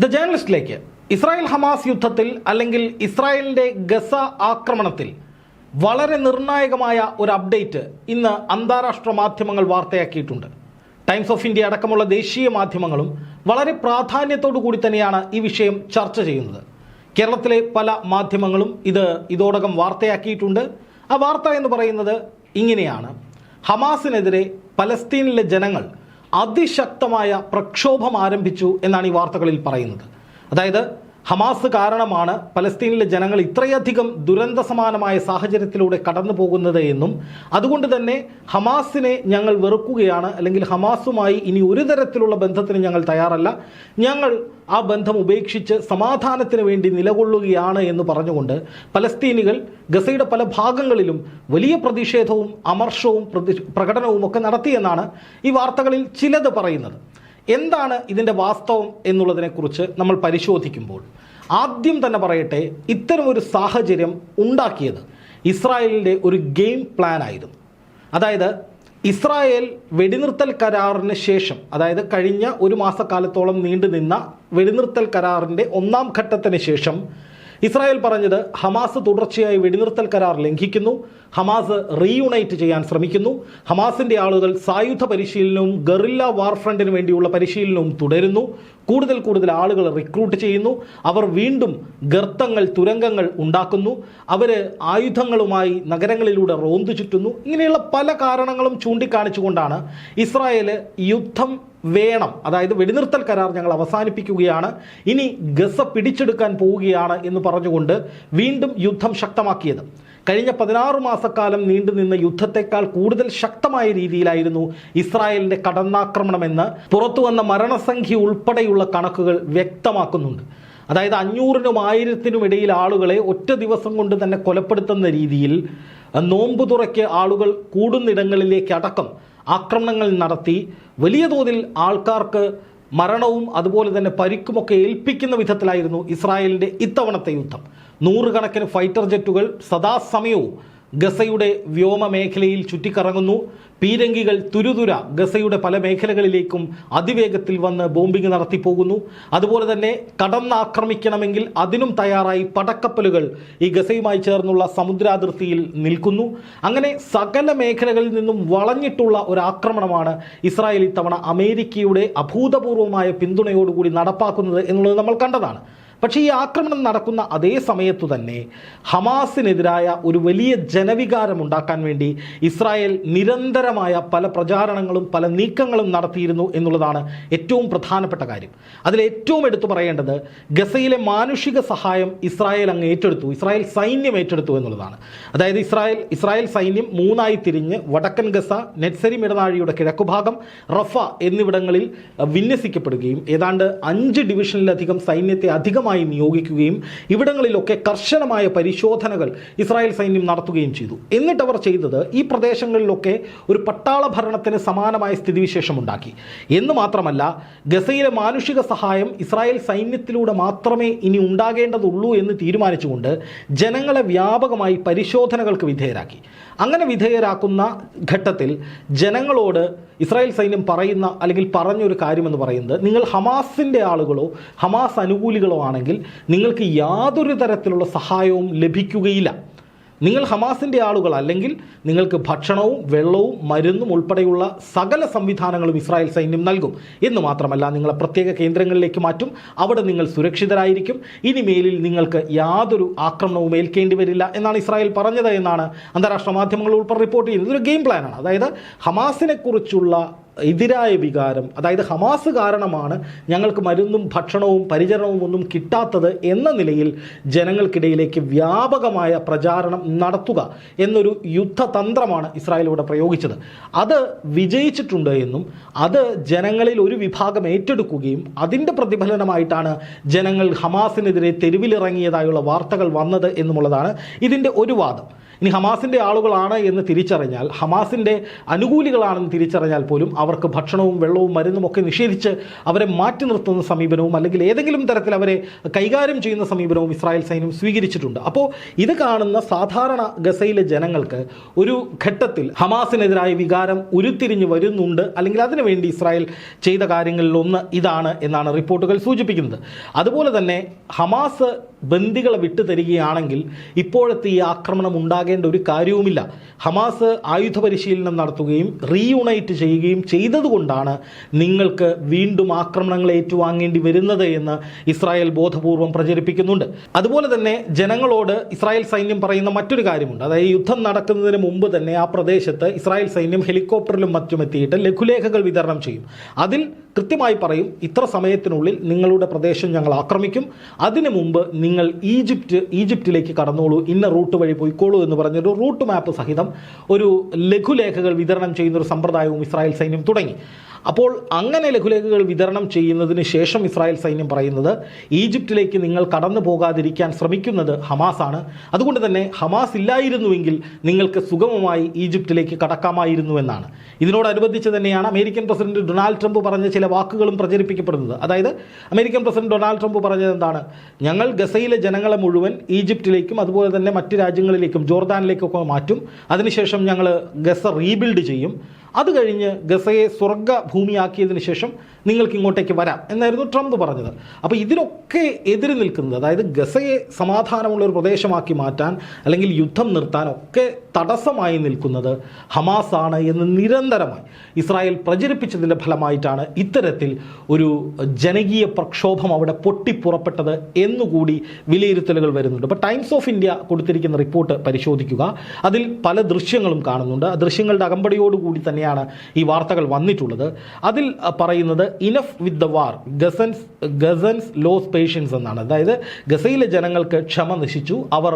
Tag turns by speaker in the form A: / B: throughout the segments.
A: The ജേർണലിസ്റ്റിലേക്ക് Israel Hamas യുദ്ധത്തിൽ അല്ലെങ്കിൽ ഇസ്രായേലിന്റെ ഗസ ആക്രമണത്തിൽ വളരെ നിർണായകമായ ഒരു അപ്ഡേറ്റ് ഇന്ന് അന്താരാഷ്ട്ര മാധ്യമങ്ങൾ വാർത്തയാക്കിയിട്ടുണ്ട്. ടൈംസ് ഓഫ് ഇന്ത്യ അടക്കമുള്ള ദേശീയ മാധ്യമങ്ങളും വളരെ പ്രാധാന്യത്തോടു കൂടി തന്നെയാണ് ഈ വിഷയം ചർച്ച ചെയ്യുന്നത്. കേരളത്തിലെ പല മാധ്യമങ്ങളും ഇത് ഇതോടകം വാർത്തയാക്കിയിട്ടുണ്ട്. ആ വാർത്ത എന്ന് പറയുന്നത് ഇങ്ങനെയാണ്. ഹമാസിനെതിരെ പലസ്തീനിലെ ജനങ്ങൾ അതിശക്തമായ പ്രക്ഷോഭം ആരംഭിച്ചു എന്നാണ് ഈ വാർത്തകളിൽ പറയുന്നത്. അതായത് ഹമാസ് കാരണമാണ് പലസ്തീനിലെ ജനങ്ങൾ ഇത്രയധികം ദുരന്ത സമാനമായ സാഹചര്യത്തിലൂടെ കടന്നു പോകുന്നത് എന്നും അതുകൊണ്ട് തന്നെ ഹമാസിനെ ഞങ്ങൾ വെറുക്കുകയാണ് അല്ലെങ്കിൽ ഹമാസുമായി ഇനി ഒരു തരത്തിലുള്ള ബന്ധത്തിന് ഞങ്ങൾ തയ്യാറല്ല. ഞങ്ങൾ ആ ബന്ധം ഉപേക്ഷിച്ച് സമാധാനത്തിന് വേണ്ടി നിലകൊള്ളുകയാണ് എന്ന് പറഞ്ഞുകൊണ്ട് പലസ്തീനികൾ ഗസയുടെ പല ഭാഗങ്ങളിലും വലിയ പ്രതിഷേധവും അമർഷവും പ്രകടനവും ഒക്കെ നടത്തിയെന്നാണ് ഈ വാർത്തകളിൽ ചിലത് പറയുന്നത്. എന്താണ് ഇതിന്റെ വാസ്തവം എന്നുള്ളതിനെക്കുറിച്ച് നമ്മൾ പരിശോധിക്കുമ്പോൾ ആദ്യം തന്നെ പറയട്ടെ ഇത്തരം ഒരു സാഹചര്യം ഉണ്ടാക്കിയത് ഇസ്രായേലിന്റെ ഒരു ഗെയിം പ്ലാൻ ആയിരുന്നു. അതായത് ഇസ്രായേൽ വെടിനിർത്തൽ കരാറിന് ശേഷം അതായത് കഴിഞ്ഞ ഒരു മാസക്കാലത്തോളം നീണ്ടുനിന്ന വെടിനിർത്തൽ കരാറിന്റെ ഒന്നാം ഘട്ടത്തിന് ശേഷം ഇസ്രായേൽ പറഞ്ഞത് ഹമാസ് തുടർച്ചയായി വെടിനിർത്തൽ കരാർ ലംഘിക്കുന്നു ഹമാസ് റീയുണൈറ്റ് ചെയ്യാൻ ശ്രമിക്കുന്നു. ഹമാസിന്റെ ആളുകൾ സായുധ പരിശീലനവും ഗറില്ല വാർഫ്രണ്ടിന് വേണ്ടിയുള്ള പരിശീലനവും തുടരുന്നു. കൂടുതൽ കൂടുതൽ ആളുകൾ റിക്രൂട്ട് ചെയ്യുന്നു. അവർ വീണ്ടും ഗർത്തങ്ങൾ തുരങ്കങ്ങൾ ഉണ്ടാക്കുന്നു. അവർ ആയുധങ്ങളുമായി നഗരങ്ങളിലൂടെ റോന്തു ചുറ്റുന്നു. ഇങ്ങനെയുള്ള പല കാരണങ്ങളും ചൂണ്ടിക്കാണിച്ചുകൊണ്ടാണ് ഇസ്രായേൽ യുദ്ധം വേണം അതായത് വെടിനിർത്തൽ കരാർ ഞങ്ങൾ അവസാനിപ്പിക്കുകയാണ്. ഇനി ഗസ പിടിച്ചെടുക്കാൻ പോവുകയാണ് എന്ന് പറഞ്ഞുകൊണ്ട് വീണ്ടും യുദ്ധം ശക്തമാക്കിയത്. കഴിഞ്ഞ പതിനാറ് മാസക്കാലം നീണ്ടുനിന്ന യുദ്ധത്തെക്കാൾ കൂടുതൽ ശക്തമായ രീതിയിലായിരുന്നു ഇസ്രായേലിന്റെ കടന്നാക്രമണമെന്ന് പുറത്തു വന്ന മരണസംഖ്യ ഉൾപ്പെടെയുള്ള കണക്കുകൾ വ്യക്തമാക്കുന്നുണ്ട്. അതായത് അഞ്ഞൂറിനും ആയിരത്തിനും ഇടയിൽ ആളുകളെ ഒറ്റ ദിവസം കൊണ്ട് തന്നെ കൊലപ്പെടുത്തുന്ന രീതിയിൽ നോമ്പ് തുറയ്ക്ക് ആളുകൾ കൂടുന്നിടങ്ങളിലേക്ക് അടക്കം ആക്രമണങ്ങൾ നടത്തി. വലിയ തോതിൽ ആൾക്കാർക്ക് മരണവും അതുപോലെ തന്നെ പരിക്കുമൊക്കെ ഏൽപ്പിക്കുന്ന വിധത്തിലായിരുന്നു ഇസ്രായേലിന്റെ ഇത്തവണത്തെ യുദ്ധം. നൂറുകണക്കിന് ഫൈറ്റർ ജെറ്റുകൾ സദാസമയവും ഗസയുടെ വ്യോമ മേഖലയിൽ ചുറ്റിക്കറങ്ങുന്നു. പീരങ്കികൾ തുരുതുര ഗസയുടെ പല മേഖലകളിലേക്കും അതിവേഗത്തിൽ വന്ന് ബോംബിംഗ് നടത്തിപ്പോകുന്നു അതുപോലെ തന്നെ കടന്നാക്രമിക്കണമെങ്കിൽ അതിനും തയ്യാറായി പടക്കപ്പലുകൾ ഈ ഗസയുമായി ചേർന്നുള്ള സമുദ്രാതിർത്തിയിൽ നിൽക്കുന്നു. അങ്ങനെ സകല മേഖലകളിൽ നിന്നും വളഞ്ഞിട്ടുള്ള ഒരു ആക്രമണമാണ് ഇസ്രായേൽ ഇത്തവണ അമേരിക്കയുടെ അഭൂതപൂർവമായ പിന്തുണയോടുകൂടി നടപ്പാക്കുന്നത് എന്നുള്ളത് നമ്മൾ കണ്ടതാണ്. പക്ഷേ ഈ ആക്രമണം നടക്കുന്ന അതേ സമയത്തു തന്നെ ഹമാസിനെതിരായ ഒരു വലിയ ജനവികാരം ഉണ്ടാക്കാൻ വേണ്ടി ഇസ്രായേൽ നിരന്തരമായ പല പ്രചാരണങ്ങളും പല നീക്കങ്ങളും നടത്തിയിരുന്നു എന്നുള്ളതാണ് ഏറ്റവും പ്രധാനപ്പെട്ട കാര്യം. അതിൽ ഏറ്റവും എടുത്തു പറയേണ്ടത് ഗസയിലെ മാനുഷിക സഹായം ഇസ്രായേൽ അങ്ങ് ഏറ്റെടുത്തു ഇസ്രായേൽ സൈന്യം ഏറ്റെടുത്തു എന്നുള്ളതാണ്. അതായത് ഇസ്രായേൽ ഇസ്രായേൽ സൈന്യം മൂന്നായി തിരിഞ്ഞ് വടക്കൻ ഗസ നെറ്റ്സരി ഇടനാഴിയുടെ കിഴക്കുഭാഗം റഫ എന്നിവിടങ്ങളിൽ വിന്യസിക്കപ്പെടുകയും ഏതാണ്ട് അഞ്ച് ഡിവിഷനിലധികം സൈന്യത്തെ അധികമായി നിയോഗിക്കുകയും ഇവിടങ്ങളിലൊക്കെ കർശനമായ പരിശോധനകൾ ഇസ്രായേൽ സൈന്യം നടത്തുകയും ചെയ്തു. എന്നിട്ട് അവർ ചെയ്തത് ഈ പ്രദേശങ്ങളിലൊക്കെ ഒരു പട്ടാള ഭരണത്തിന് സമാനമായ സ്ഥിതിവിശേഷം ഉണ്ടാക്കി. എന്ന് മാത്രമല്ല ഗസയിലെ മാനുഷിക സഹായം ഇസ്രായേൽ സൈന്യത്തിലൂടെ മാത്രമേ ഇനി ഉണ്ടാകേണ്ടതുള്ളൂ എന്ന് തീരുമാനിച്ചുകൊണ്ട് ജനങ്ങളെ വ്യാപകമായി പരിശോധനകൾക്ക് വിധേയരാക്കി. അങ്ങനെ വിധേയരാക്കുന്ന ഘട്ടത്തിൽ ജനങ്ങളോട് ഇസ്രായേൽ സൈന്യം പറയുന്ന അല്ലെങ്കിൽ പറഞ്ഞൊരു കാര്യമെന്ന് പറയുന്നത് നിങ്ങൾ ഹമാസിന്റെ ആളുകളോ ഹമാസ് അനുകൂലികളോ ആണെങ്കിൽ നിങ്ങൾക്ക് യാതൊരു തരത്തിലുള്ള സഹായവും ലഭിക്കുകയില്ല. നിങ്ങൾ ഹമാസിന്റെ ആളുകൾ അല്ലെങ്കിൽ നിങ്ങൾക്ക് ഭക്ഷണവും വെള്ളവും മരുന്നും ഉൾപ്പെടെയുള്ള സകല സംവിധാനങ്ങളും ഇസ്രായേൽ സൈന്യം നൽകും. എന്ന് മാത്രമല്ല നിങ്ങളെ പ്രത്യേക കേന്ദ്രങ്ങളിലേക്ക് മാറ്റും. അവിടെ നിങ്ങൾ സുരക്ഷിതരായിരിക്കും. ഇനി മേലിൽ നിങ്ങൾക്ക് യാതൊരു ആക്രമണവും ഏൽക്കേണ്ടി വരില്ല എന്നാണ് ഇസ്രായേൽ പറഞ്ഞത് എന്നാണ് അന്താരാഷ്ട്ര മാധ്യമങ്ങൾ ഉൾപ്പെടെ റിപ്പോർട്ട് ചെയ്യുന്നത്. ഇതൊരു ഗെയിം പ്ലാനാണ് അതായത് ഹമാസിനെ കുറിച്ചുള്ള എതിരായ വികാരം അതായത് ഹമാസ് കാരണമാണ് ഞങ്ങൾക്ക് മരുന്നും ഭക്ഷണവും പരിചരണവും ഒന്നും കിട്ടാത്തത് എന്ന നിലയിൽ ജനങ്ങൾക്കിടയിലേക്ക് വ്യാപകമായ പ്രചാരണം നടത്തുക എന്നൊരു യുദ്ധതന്ത്രമാണ് ഇസ്രായേൽ ഇവിടെ പ്രയോഗിച്ചത്. അത് വിജയിച്ചിട്ടുണ്ട് എന്നും അത് ജനങ്ങളിൽ ഒരു വിഭാഗം ഏറ്റെടുക്കുകയും അതിന്റെ പ്രതിഫലനമായിട്ടാണ് ജനങ്ങൾ ഹമാസിനെതിരെ തെരുവിലിറങ്ങിയതായുള്ള വാർത്തകൾ വന്നത് എന്നുമുള്ളതാണ് ഇതിന്റെ ഒരു വാദം. ഇനി ഹമാസിന്റെ ആളുകളാണ് എന്ന് തിരിച്ചറിഞ്ഞാൽ ഹമാസിന്റെ അനുകൂലികളാണെന്ന് തിരിച്ചറിഞ്ഞാൽ പോലും അവർക്ക് ഭക്ഷണവും വെള്ളവും മരുന്നും ഒക്കെ നിഷേധിച്ച് അവരെ മാറ്റി നിർത്തുന്ന സമീപനവും അല്ലെങ്കിൽ ഏതെങ്കിലും തരത്തിൽ അവരെ കൈകാര്യം ചെയ്യുന്ന സമീപനവും ഇസ്രായേൽ സൈന്യം സ്വീകരിച്ചിട്ടുണ്ട്. അപ്പോൾ ഇത് കാണുന്ന സാധാരണ ഗസയിലെ ജനങ്ങൾക്ക് ഒരു ഘട്ടത്തിൽ ഹമാസിനെതിരായ വികാരം ഉരുത്തിരിഞ്ഞ് വരുന്നുണ്ട്. അല്ലെങ്കിൽ അതിനുവേണ്ടി ഇസ്രായേൽ ചെയ്ത കാര്യങ്ങളിലൊന്ന് ഇതാണ് എന്നാണ് റിപ്പോർട്ടുകൾ സൂചിപ്പിക്കുന്നത്. അതുപോലെ തന്നെ ഹമാസ് ബന്ദികളെ വിട്ടുതരികയാണെങ്കിൽ ഇപ്പോഴത്തെ ഈ ആക്രമണം ഉണ്ടാകേണ്ട ഒരു കാര്യവുമില്ല. ഹമാസ് ആയുധ പരിശീലനം നടത്തുകയും റീയുണൈറ്റ് ചെയ്യുകയും ചെയ്തതുകൊണ്ടാണ് നിങ്ങൾക്ക് വീണ്ടും ആക്രമണങ്ങൾ ഏറ്റുവാങ്ങേണ്ടി വരുന്നത് എന്ന് ഇസ്രായേൽ ബോധപൂർവം പ്രചരിപ്പിക്കുന്നുണ്ട്. അതുപോലെ തന്നെ ജനങ്ങളോട് ഇസ്രായേൽ സൈന്യം പറയുന്ന മറ്റൊരു കാര്യമുണ്ട്. അതായത് യുദ്ധം നടക്കുന്നതിന് മുമ്പ് തന്നെ ആ പ്രദേശത്ത് ഇസ്രായേൽ സൈന്യം ഹെലികോപ്റ്ററിലും മറ്റും എത്തിയിട്ട് ലഘുലേഖകൾ വിതരണം ചെയ്യും. അതിൽ കൃത്യമായി പറയും ഇത്ര സമയത്തിനുള്ളിൽ നിങ്ങളുടെ പ്രദേശം ഞങ്ങൾ ആക്രമിക്കും. അതിനു മുമ്പ് നിങ്ങൾ ഈജിപ്റ്റ് ഈജിപ്റ്റിലേക്ക് കടന്നോളൂ ഇന്ന റൂട്ട് വഴി പോയിക്കോളൂ എന്ന് പറഞ്ഞൊരു റൂട്ട് മാപ്പ് സഹിതം ഒരു ലഘുലേഖകൾ വിതരണം ചെയ്യുന്നൊരു സമ്പ്രദായവും ഇസ്രായേൽ സൈന്യം തുടങ്ങി. അപ്പോൾ അങ്ങനെ ലഘുലേഖകൾ വിതരണം ചെയ്യുന്നതിന് ശേഷം ഇസ്രായേൽ സൈന്യം പറയുന്നത് ഈജിപ്തിലേക്ക് നിങ്ങൾ കടന്നു പോകാതിരിക്കാൻ ശ്രമിക്കുന്നത് ഹമാസാണ്. അതുകൊണ്ട് തന്നെ ഹമാസ് ഇല്ലായിരുന്നുവെങ്കിൽ നിങ്ങൾക്ക് സുഗമമായി ഈജിപ്തിലേക്ക് കടക്കാമായിരുന്നു എന്നാണ്. ഇതിനോടനുബന്ധിച്ച് തന്നെയാണ് അമേരിക്കൻ പ്രസിഡന്റ് ഡൊണാൾഡ് ട്രംപ് പറഞ്ഞ ചില വാക്കുകളും പ്രചരിപ്പിക്കപ്പെടുന്നത്. അതായത് അമേരിക്കൻ പ്രസിഡന്റ് ഡൊണാൾഡ് ട്രംപ് പറഞ്ഞത് എന്താണ്? ഞങ്ങൾ ഗസയിലെ ജനങ്ങളെ മുഴുവൻ ഈജിപ്തിലേക്കും അതുപോലെ തന്നെ മറ്റ് രാജ്യങ്ങളിലേക്കും ജോർദാനിലേക്കൊക്കെ മാറ്റും. അതിനുശേഷം ഞങ്ങൾ ഗസ റീബിൽഡ് ചെയ്യും. അത് കഴിഞ്ഞ് ഗസയെ സ്വർഗ ഭൂമിയാക്കിയതിന് ശേഷം നിങ്ങൾക്ക് ഇങ്ങോട്ടേക്ക് വരാം എന്നായിരുന്നു ട്രംപ് പറഞ്ഞത്. അപ്പോൾ ഇതിനൊക്കെ എതിര് നിൽക്കുന്നത് അതായത് ഗസയെ സമാധാനമുള്ള ഒരു പ്രദേശമാക്കി മാറ്റാൻ അല്ലെങ്കിൽ യുദ്ധം നിർത്താൻ ഒക്കെ തടസ്സമായി നിൽക്കുന്നത് ഹമാസ് ആണ് എന്ന് നിരന്തരമായി ഇസ്രായേൽ പ്രചരിപ്പിച്ചതിന്റെ ഫലമായിട്ടാണ് ഇത്തരത്തിൽ ഒരു ജനകീയ പ്രക്ഷോഭം അവിടെ പൊട്ടിപ്പുറപ്പെട്ടത് എന്നുകൂടി വിലയിരുത്തലുകൾ വരുന്നുണ്ട്. അപ്പോൾ ടൈംസ് ഓഫ് ഇന്ത്യ കൊടുത്തിരിക്കുന്ന റിപ്പോർട്ട് പരിശോധിക്കുക. അതിൽ പല ദൃശ്യങ്ങളും കാണുന്നുണ്ട്. ആ ദൃശ്യങ്ങളുടെ അകമ്പടിയോടുകൂടി തന്നെയാണ് ഈ വാർത്തകൾ വന്നിട്ടുള്ളത്. അതിൽ പറയുന്നത് enough with the war Gazans Gazans lose patience എന്നാണ്. അതായത് ഗസയിലെ ജനങ്ങൾക്ക് ക്ഷമ നശിച്ചു. അവർ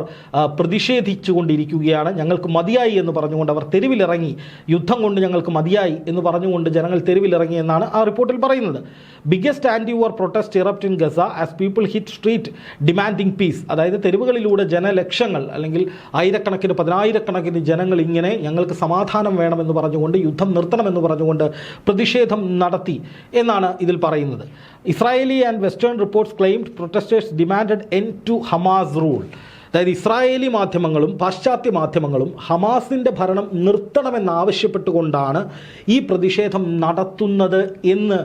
A: പ്രതിഷേധിച്ചുകൊണ്ടിരിക്കുകയാണ്. ഞങ്ങൾക്ക് മതിയായി എന്ന് പറഞ്ഞുകൊണ്ട് അവർ തെരുവിലിറങ്ങി. യുദ്ധം കൊണ്ട് ഞങ്ങൾക്ക് മതിയായി എന്ന് പറഞ്ഞുകൊണ്ട് ജനങ്ങൾ തെരുവിലിറങ്ങി എന്നാണ് ആ റിപ്പോർട്ടിൽ പറയുന്നത്. Biggest anti war protest erupt in Gaza as people hit street demanding peace അതായത് തെരുവുകളിലൂടെ ജനലക്ഷങ്ങൾ അല്ലെങ്കിൽ ആയിരക്കണക്കിന് പതിനായിരക്കണക്കിന് ജനങ്ങൾ ഇങ്ങനെ ഞങ്ങൾക്ക് സമാധാനം വേണമെന്ന് പറഞ്ഞുകൊണ്ട് യുദ്ധം നിർത്തണമെന്ന് പറഞ്ഞുകൊണ്ട് പ്രതിഷേധം നടത്തി എന്നാണ് ഇതിൽ പറയുന്നത്. Israeli and western reports claimed protesters demand end to Hamas rule. അതായത് ഇസ്രായേലി മാധ്യമങ്ങളും പാശ്ചാത്യ മാധ്യമങ്ങളും ഹമാസിന്റെ ഭരണം നിർത്തണമെന്നാവശ്യപ്പെട്ടുകൊണ്ടാണ് ഈ പ്രതിഷേധം നടത്തുന്നത് എന്ന്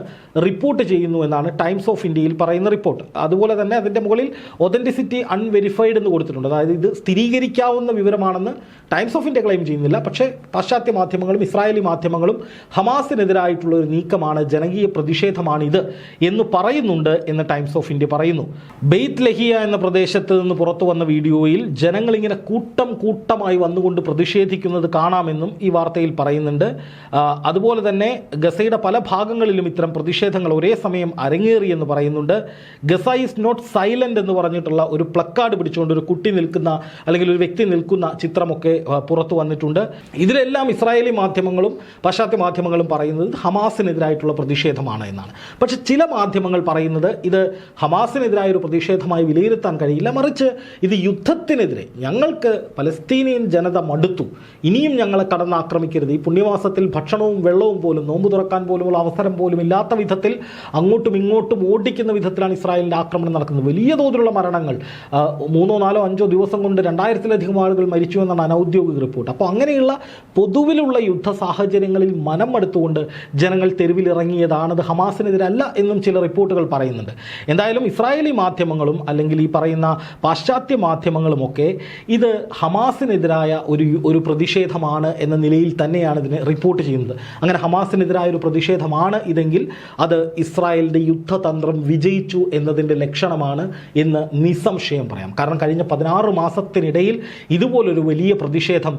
A: റിപ്പോർട്ട് ചെയ്യുന്നു എന്നാണ് ടൈംസ് ഓഫ് ഇന്ത്യയിൽ പറയുന്ന റിപ്പോർട്ട്. അതുപോലെ തന്നെ അതിന്റെ മുകളിൽ ഒതന്റിസിറ്റി അൺവെരിഫൈഡ് എന്ന് കൊടുത്തിട്ടുണ്ട്. അതായത് ഇത് സ്ഥിരീകരിക്കാവുന്ന വിവരമാണെന്ന് ടൈംസ് ഓഫ് ഇന്ത്യ ക്ലെയിം ചെയ്യുന്നില്ല. പക്ഷേ പാശ്ചാത്യ മാധ്യമങ്ങളും ഇസ്രായേലി മാധ്യമങ്ങളും ഹമാസിനെതിരായിട്ടുള്ള ഒരു നീക്കമാണ് ജനകീയ പ്രതിഷേധമാണ് ഇത് എന്ന് പറയുന്നുണ്ട് എന്ന് ടൈംസ് ഓഫ് ഇന്ത്യ പറയുന്നു. ബെയ്ത്ത് ലഹിയ എന്ന പ്രദേശത്ത് നിന്ന് പുറത്തു വന്ന വീഡിയോയിൽ ജനങ്ങൾ ഇങ്ങനെ കൂട്ടം കൂട്ടമായി വന്നുകൊണ്ട് പ്രതിഷേധിക്കുന്നത് കാണാമെന്നും ഈ വാർത്തയിൽ പറയുന്നുണ്ട്. അതുപോലെ തന്നെ ഗസയുടെ പല ഭാഗങ്ങളിലും ഇത്തരം പ്രതിഷേധങ്ങൾ ഒരേ സമയം അരങ്ങേറി എന്ന് പറയുന്നുണ്ട്. ഗസ ഈസ് നോട്ട് സൈലന്റ് എന്ന് പറഞ്ഞിട്ടുള്ള ഒരു പ്ലക്കാർഡ് പിടിച്ചുകൊണ്ട് ഒരു കുട്ടി നിൽക്കുന്ന അല്ലെങ്കിൽ ഒരു വ്യക്തി നിൽക്കുന്ന ചിത്രമൊക്കെ പുറത്തു വന്നിട്ടുണ്ട്. ഇതിലെല്ലാം ഇസ്രായേലി മാധ്യമങ്ങളും പാശ്ചാത്യ മാധ്യമങ്ങളും പറയുന്നത് ഹമാസിനെതിരായിട്ടുള്ള പ്രതിഷേധമാണ് എന്നാണ്. പക്ഷെ ചില മാധ്യമങ്ങൾ പറയുന്നത് ഇത് ഹമാസിനെതിരായ ഒരു പ്രതിഷേധമായി വിലയിരുത്താൻ കഴിയില്ല. മറിച്ച് ഇത് യുദ്ധത്തിനെതിരെ ഞങ്ങൾക്ക് പലസ്തീനിയൻ ജനത മടുത്തു. ഇനിയും ഞങ്ങളെ കടന്നാക്രമിക്കരുത്. ഈ പുണ്യവാസത്തിൽ ഭക്ഷണവും വെള്ളവും പോലും നോമ്പ് തുറക്കാൻ പോലുമുള്ള അവസരം പോലും ഇല്ലാത്ത വിധത്തിൽ അങ്ങോട്ടും ഇങ്ങോട്ടും ഓടിക്കുന്ന വിധത്തിലാണ് ഇസ്രായേലിന്റെ ആക്രമണം നടക്കുന്നത്. വലിയ തോതിലുള്ള മരണങ്ങൾ മൂന്നോ നാലോ അഞ്ചോ ദിവസം കൊണ്ട് രണ്ടായിരത്തിലധികം ആളുകൾ മരിച്ചു എന്നാണ് അനൗദ്യോഗിക റിപ്പോർട്ട്. അപ്പോൾ അങ്ങനെയുള്ള പൊതുവിലുള്ള യുദ്ധ സാഹചര്യങ്ങളിൽ മനം മടുത്തുകൊണ്ട് ജനങ്ങൾ തെരുവിലിറങ്ങിയതാണത് ഹമാസിനെതിരല്ല എന്നും ചില റിപ്പോർട്ടുകൾ പറയുന്നുണ്ട്. എന്തായാലും ഇസ്രായേലി മാധ്യമങ്ങളും അല്ലെങ്കിൽ ഈ പറയുന്ന പാശ്ചാത്യ മാധ്യമങ്ങളുമൊക്കെ ഇത് ഹമാസിനെതിരായ ഒരു ഒരു പ്രതിഷേധമാണ് എന്ന നിലയിൽ തന്നെയാണ് ഇതിനെ റിപ്പോർട്ട് ചെയ്യുന്നത്. അങ്ങനെ ഹമാസിനെതിരായ ഒരു പ്രതിഷേധമാണ് ഇതെങ്കിൽ അത് ഇസ്രായേലിന്റെ യുദ്ധതന്ത്രം വിജയിച്ചു എന്നതിന്റെ ലക്ഷണമാണ് എന്ന് നിസ്സംശയം പറയാം. കാരണം കഴിഞ്ഞ പതിനാറ് മാസത്തിനിടയിൽ ഇതുപോലൊരു വലിയ പ്രതിഷേധം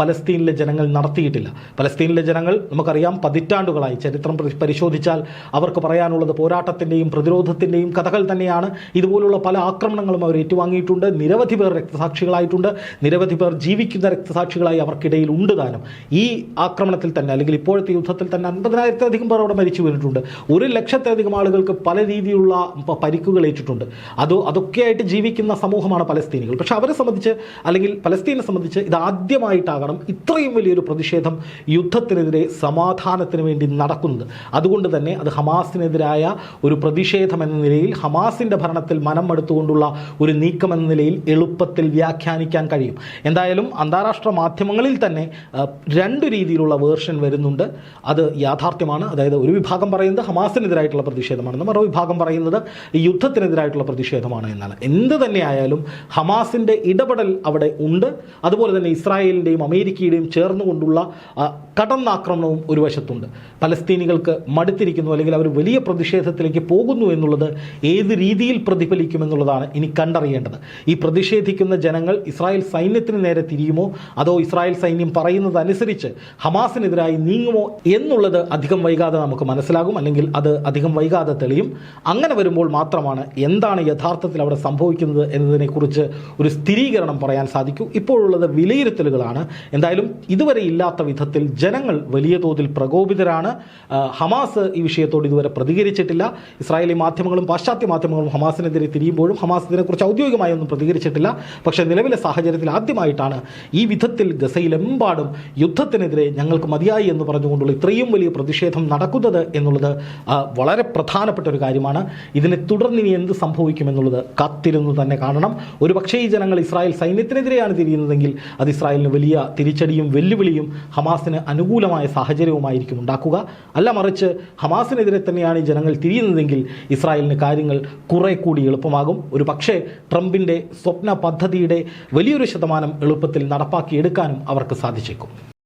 A: പലസ്തീനിലെ ജനങ്ങൾ നടത്തിയിട്ടില്ല. പലസ്തീനിലെ ജനങ്ങൾ നമുക്കറിയാം പതിറ്റാണ്ടുകളായി ചരിത്രം പരിശോധിച്ചാൽ അവർക്ക് പറയാനുള്ളത് പോരാട്ടത്തിന്റെയും പ്രതിരോധത്തിന്റെയും കഥകൾ തന്നെയാണ്. ഇതുപോലുള്ള പല ആക്രമണങ്ങളും അവർ ഏറ്റുവാങ്ങിയിട്ടുണ്ട്. നിരവധി നിരവധി പേർ രക്തസാക്ഷികളായിട്ടുണ്ട്. നിരവധി പേർ ജീവിക്കുന്ന രക്തസാക്ഷികളായി അവർക്കിടയിൽ ഉണ്ട് താനും ഈ ആക്രമണത്തിൽ തന്നെ അല്ലെങ്കിൽ ഇപ്പോഴത്തെ യുദ്ധത്തിൽ തന്നെ അൻപതിനായിരത്തിലധികം പേർ അവിടെ മരിച്ചു വീണിട്ടുണ്ട്. ഒരു ലക്ഷത്തിലധികം ആളുകൾക്ക് പല രീതിയിലുള്ള പരിക്കുകൾ ഏറ്റിട്ടുണ്ട്. അത് അതൊക്കെയായിട്ട് ജീവിക്കുന്ന സമൂഹമാണ് പലസ്തീനികൾ. പക്ഷെ അവരെ സംബന്ധിച്ച് അല്ലെങ്കിൽ പലസ്തീനെ സംബന്ധിച്ച് ഇത് ആദ്യമായിട്ടാകണം ഇത്രയും വലിയൊരു പ്രതിഷേധം യുദ്ധത്തിനെതിരെ സമാധാനത്തിന് വേണ്ടി നടക്കുന്നത്. അതുകൊണ്ട് തന്നെ അത് ഹമാസിനെതിരായ ഒരു പ്രതിഷേധം എന്ന നിലയിൽ ഹമാസിന്റെ ഭരണത്തിൽ മനം മടുത്തുകൊണ്ടുള്ള ഒരു നീക്കം എന്ന നിലയിൽ എളുപ്പത്തിൽ വ്യാഖ്യാനിക്കാൻ കഴിയും. എന്തായാലും അന്താരാഷ്ട്ര മാധ്യമങ്ങളിൽ തന്നെ രണ്ട് രീതിയിലുള്ള വേർഷൻ വരുന്നുണ്ട്. അത് യാഥാർത്ഥ്യമാണ്. അതായത് ഒരു വിഭാഗം പറയുന്നത് ഹമാസിനെതിരായിട്ടുള്ള പ്രതിഷേധമാണെന്ന് മറു വിഭാഗം പറയുന്നത് യുദ്ധത്തിനെതിരായിട്ടുള്ള പ്രതിഷേധമാണ് എന്നാണ്. എന്ത് തന്നെയായാലും ഹമാസിന്റെ ഇടപെടൽ അവിടെ ഉണ്ട്. അതുപോലെ തന്നെ ഇസ്രായേലിന്റെയും അമേരിക്കയുടെയും ചേർന്നുകൊണ്ടുള്ള കടന്നാക്രമണവും ഒരു വശത്തുണ്ട്. പലസ്തീനികൾക്ക് മടുത്തിരിക്കുന്നു അല്ലെങ്കിൽ അവർ വലിയ പ്രതിഷേധത്തിലേക്ക് പോകുന്നു എന്നുള്ളത് ഏത് രീതിയിൽ പ്രതിഫലിക്കുമെന്നുള്ളതാണ് ഇനി കണ്ടറിയേണ്ടത്. ഈ പ്രതിഷേധിക്കുന്ന ജനങ്ങൾ ഇസ്രായേൽ സൈന്യത്തിന് നേരെ തിരിയുമോ? അതോ ഇസ്രായേൽ സൈന്യം പറയുന്നതനുസരിച്ച് ഹമാസിനെതിരായി നീങ്ങുമോ എന്നുള്ളത് അധികം വൈകാതെ നമുക്ക് മനസ്സിലാകും അല്ലെങ്കിൽ അത് അധികം വൈകാതെ തെളിയും. അങ്ങനെ വരുമ്പോൾ മാത്രമാണ് എന്താണ് യഥാർത്ഥത്തിൽ അവിടെ സംഭവിക്കുന്നത് എന്നതിനെക്കുറിച്ച് ഒരു സ്ഥിരീകരണം പറയാൻ സാധിക്കൂ. ഇപ്പോഴുള്ളത് വിലയിരുത്തലുകളാണ്. എന്തായാലും ഇതുവരെ ഇല്ലാത്ത വിധത്തിൽ ജനങ്ങൾ വലിയ തോതിൽ പ്രകോപിതരാണ്. ഹമാസ് ഈ വിഷയത്തോട് ഇതുവരെ പ്രതികരിച്ചിട്ടില്ല. ഇസ്രായേലി മാധ്യമങ്ങളും പാശ്ചാത്യ മാധ്യമങ്ങളും ഹമാസിനെതിരെ തിരിയുമ്പോഴും ഹമാസ് ഇതിനെക്കുറിച്ച് ഔദ്യോഗികമായി ഒന്നും പ്രതികരിച്ചിട്ടില്ല. പക്ഷേ നിലവിലെ സാഹചര്യത്തിൽ ആദ്യമായിട്ടാണ് ഈ വിധത്തിൽ ഗസയിലെമ്പാടും യുദ്ധത്തിനെതിരെ ഞങ്ങൾക്ക് മതിയായി എന്ന് പറഞ്ഞുകൊണ്ടുള്ള ഇത്രയും വലിയ പ്രതിഷേധം നടക്കുന്നത് എന്നുള്ളത് വളരെ പ്രധാനപ്പെട്ട ഒരു കാര്യമാണ്. ഇതിനെ തുടർന്ന് ഇനി എന്ത് സംഭവിക്കുമെന്നുള്ളത് കാത്തിരുന്നു തന്നെ കാണണം. ഒരു പക്ഷേ ഈ ജനങ്ങൾ ഇസ്രായേൽ സൈന്യത്തിനെതിരെയാണ് തിരിയുന്നതെങ്കിൽ അത് ഇസ്രായേലിന് വലിയ തിരിച്ചടിയും വെല്ലുവിളിയും ഹമാസിന് അനുകൂലമായ സാഹചര്യവുമായിരിക്കും ഉണ്ടാക്കുക. അല്ല മറിച്ച് ഹമാസിനെതിരെ തന്നെയാണ് ഈ ജനങ്ങൾ തിരിയുന്നതെങ്കിൽ ഇസ്രായേലിന് കാര്യങ്ങൾ കുറെ കൂടി എളുപ്പമാകും. ഒരു പക്ഷേ ട്രംപിന്റെ സ്വപ്ന പദ്ധതിയുടെ വലിയൊരു ശതമാനം എളുപ്പത്തിൽ നടപ്പാക്കിയെടുക്കാനും അവർക്ക് സാധിച്ചേക്കും.